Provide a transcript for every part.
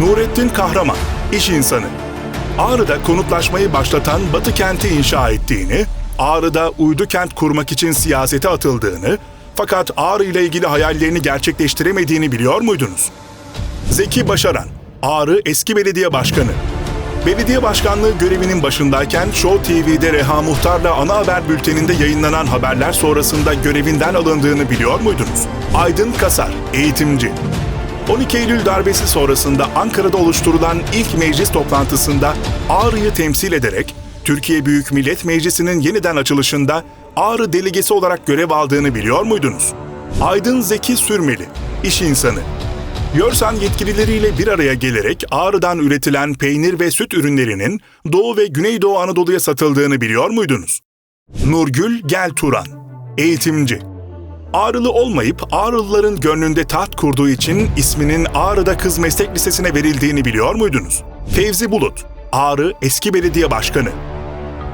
Nurettin Kahraman, iş insanı. Ağrı'da konutlaşmayı başlatan Batı kenti inşa ettiğini, Ağrı'da uydu kent kurmak için siyasete atıldığını, fakat Ağrı ile ilgili hayallerini gerçekleştiremediğini biliyor muydunuz? Zeki Başaran, Ağrı eski belediye başkanı. Belediye başkanlığı görevinin başındayken Show TV'de Reha Muhtar'la ana haber bülteninde yayınlanan haberler sonrasında görevinden alındığını biliyor muydunuz? Aydın Kasar, eğitimci. 12 Eylül darbesi sonrasında Ankara'da oluşturulan ilk meclis toplantısında Ağrı'yı temsil ederek Türkiye Büyük Millet Meclisi'nin yeniden açılışında Ağrı delegesi olarak görev aldığını biliyor muydunuz? Aydın Zeki Sürmeli, iş insanı. Yorsan yetkilileriyle bir araya gelerek Ağrı'dan üretilen peynir ve süt ürünlerinin Doğu ve Güneydoğu Anadolu'ya satıldığını biliyor muydunuz? Nurgül Gel Turan, eğitimci. Ağrılı olmayıp Ağrılıların gönlünde taht kurduğu için isminin Ağrı'da Kız Meslek Lisesi'ne verildiğini biliyor muydunuz? Fevzi Bulut, Ağrı eski belediye başkanı.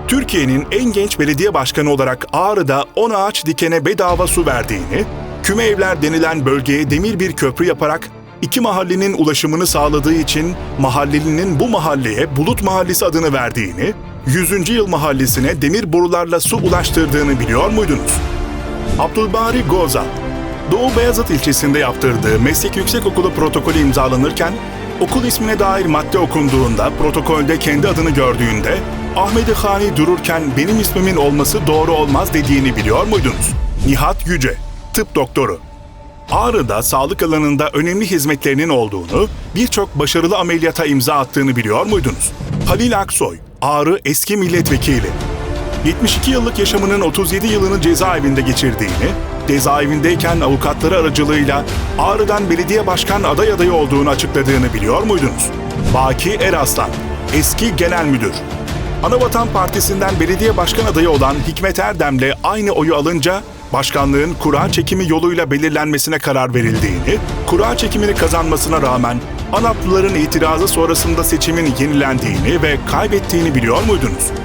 Türkiye'nin en genç belediye başkanı olarak Ağrı'da 10 ağaç dikene bedava su verdiğini, küme evler denilen bölgeye demir bir köprü yaparak iki mahallenin ulaşımını sağladığı için mahallelinin bu mahalleye Bulut Mahallesi adını verdiğini, 100. yıl mahallesine demir borularla su ulaştırdığını biliyor muydunuz? Abdülbari Goza, Doğu Beyazıt ilçesinde yaptırdığı meslek yüksekokulu protokolü imzalanırken, okul ismine dair madde okunduğunda, protokolde kendi adını gördüğünde, Ahmet Hani dururken benim ismimin olması doğru olmaz dediğini biliyor muydunuz? Nihat Yüce, tıp doktoru. Ağrı'da sağlık alanında önemli hizmetlerinin olduğunu, birçok başarılı ameliyata imza attığını biliyor muydunuz? Halil Aksoy, Ağrı eski milletvekili. 72 yıllık yaşamının 37 yılını cezaevinde geçirdiğini, cezaevindeyken avukatları aracılığıyla Ağrı'dan belediye başkan aday adayı olduğunu açıkladığını biliyor muydunuz? Baki Eraslan, eski genel müdür. Anavatan Partisi'nden belediye başkan adayı olan Hikmet Erdem'le aynı oyu alınca başkanlığın kura çekimi yoluyla belirlenmesine karar verildiğini, kura çekimini kazanmasına rağmen Anaplıların itirazı sonrasında seçimin yenilendiğini ve kaybettiğini biliyor muydunuz?